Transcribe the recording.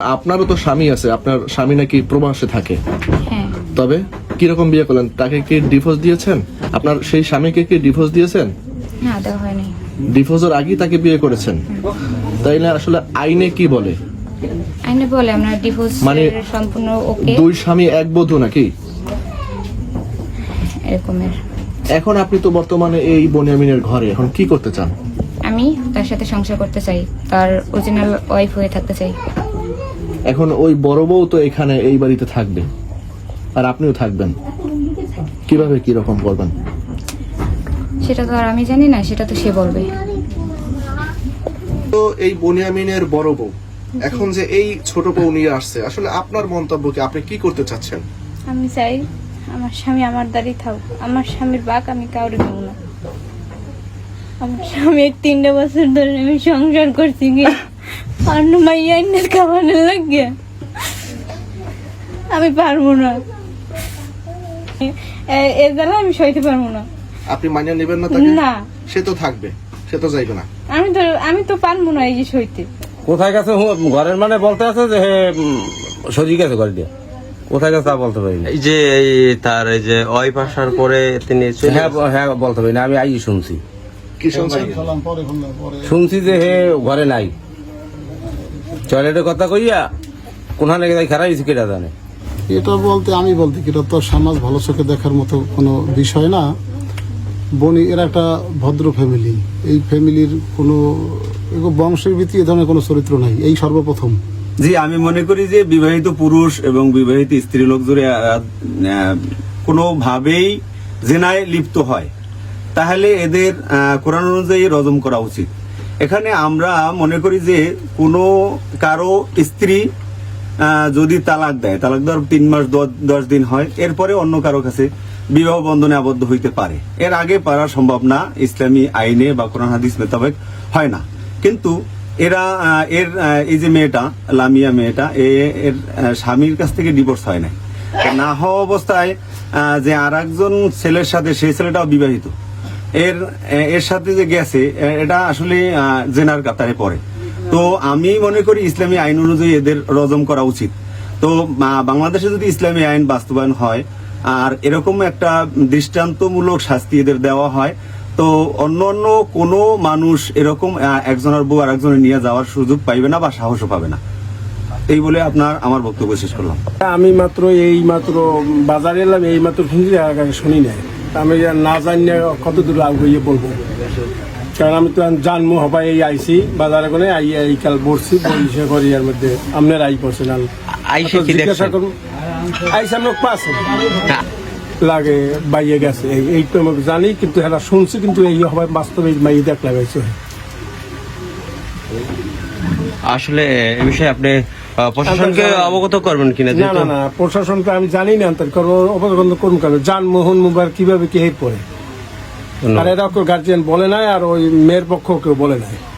আপনারও তো স্বামী আছে আপনার স্বামী নাকি প্রবাসে থাকে। হ্যাঁ। তবে কীরকম বিয়ে করলেন? তাকে কি ডিভোর্স দিয়েছেন? আপনার সেই স্বামীকে কি ডিভোর্স দিয়েছেন? না দেওয়া হয়নি। ডিভোর্সের আগেই তাকে বিয়ে করেছেন। তাইলে আসলে আইনে কি বলে? আইনে বলে আমরা ডিভোর্স মানে- সম্পূর্ণ ওকে। দুই স্বামী এক বধূ নাকি? এরকমের। এখন আপনি তো বর্তমানে এই বনিয়ামিনের ঘরে এখন কি করতে চান? আমি তার সাথে সংসার করতে চাই তার অরিজিনাল ওয়াইফ হয়ে থাকতে চাই। এখন ওই বড় বউ তো এখানে এই বাড়িতে থাকবে। আর আপনিও থাকবেন। কীভাবে কি রকম করবেন? সেটা তো আর আমি জানি না সেটা তো সে বলবে। তো এই বনিয়ামিনের বড় বউ। এখন যে এই ছোট বউ নিয়ে আসছে আসলে আপনার মন্তব্য কি? আপনি কি করতে চাচ্ছেন? আমি চাই আমার স্বামী আমার দাঁড়িয়ে থাক। আমার স্বামীর বাক আমি কাউরে দেব না। আমার স্বামী এই তিনটা বছর ধরে আমি সংসার করছি অন্য মাইয়া এনে খাওয়ানোর লাগে। আমি পারব না। এ- এ জ্বালা আমি সইতে পারব না। আপনি মানিয়ে নেবেন না তাকে? না। সে তো থাকবে সে তো যাইবে না। আমি তো আমি তো পারব না এই যে সইতে। কোথায় গেছে ঘরের মানে বলতে আছে যে সজি গেছে ঘর দিয়ে? কোথায় গেছে তা বলতে পারি না এই যে এই তার এই যে ওয়াইফ আসার পরে তিনি হ্যাঁ হ্যাঁ বলতে পারি না আমি আই শুনছি। কি শুনছেন? শুনছি যে হে ঘরে নাই। টয়লেটের কথা কইয়া কোনখানে গেছে খারাপ হয়েছে কেটা জানে? এটা বলতে আমি বলতে কি এটা তো সমাজ ভালো চোখে দেখার মতো কোনো বিষয় না। বনি এরা একটা ভদ্র ফ্যামিলি এই ফ্যামিলির কোনো বংশের ভিত্তি এ ধরনের কোনো চরিত্র নাই। এই সর্বপ্রথম। জি আমি মনে করি যে বিবাহিত পুরুষ এবং বিবাহিত স্ত্রী লোক যদি কোনোভাবেই জেনায় লিপ্ত হয়। তাহলে এদের কোরআন অনুযায়ী রজম করা উচিত। এখানে আমরা মনে করি যে কোনো কারও স্ত্রী যদি তালাক দেয়, তালাক দেওয়ার তিন মাস, দশ দিন হয়, এরপরে অন্য কারও কাছে বিবাহ বন্ধনে আবদ্ধ হইতে পারে। এর আগে পারা সম্ভব না, ইসলামী আইনে বা কোরআন, হাদিস মোতাবেক হয় না। কিন্তু এরা এর এই যে মেয়েটা, লামিয়া মেয়েটা এর স্বামীর কাছ থেকে ডিভোর্স হয় নাই। না হওয়া অবস্থায় যে আর ছেলের সাথে, সেই ছেলেটাও বিবাহিত। এর এর সাথে যে গেছে এটা আসলে জেনার কাতারে পড়ে। তো আমি মনে করি ইসলামী আইন অনুযায়ী এদের রজম করা উচিত। তো বাংলাদেশে যদি ইসলামী আইন বাস্তবায়ন হয়, আর এরকম একটা দৃষ্টান্তমূলক শাস্তি এদের দেওয়া হয়, তো অন্য অন্য কোনো মানুষ এরকম একজনের বউ আর একজনের নিয়ে যাওয়ার সুযোগ পাইবে না বা সাহসও পাবে না। এই বলে আপনার, আমার বক্তব্য শেষ করলাম। আমি মাত্র এই মাত্র বাজারে এলাম, এই মাত্র শুনি নাই। আমি না জানি কত দূর আগে বলব? কারণ আমি তো জানব হবাই এই আইসি বাজারে করে আই এই কাল বসছি বইসে করি এর মধ্যে। আপনার আই আর আইসে কি জিজ্ঞাসা করুন। আইসি আমরা পাশে লাগে বাইয়ে গেছে। এই এইটা আমি জানি কিন্তু হ্যাঁ শুনছি কিন্তু এই হবাই বাস্তবে মাই দেখ লাগাইছে। আসলে এই বিষয়ে আপনি প্রশাসনকে অবগত করবেন কিনা? না না না প্রশাসনকে আমি জানি না তার কারণ অবগত করুন কেন? জান মোহন মুবার কীভাবে কি পড়ে? আর এরা কেউ গার্জিয়ান বলে নাই আর ওই মেয়ের পক্ষ কেউ বলে নাই।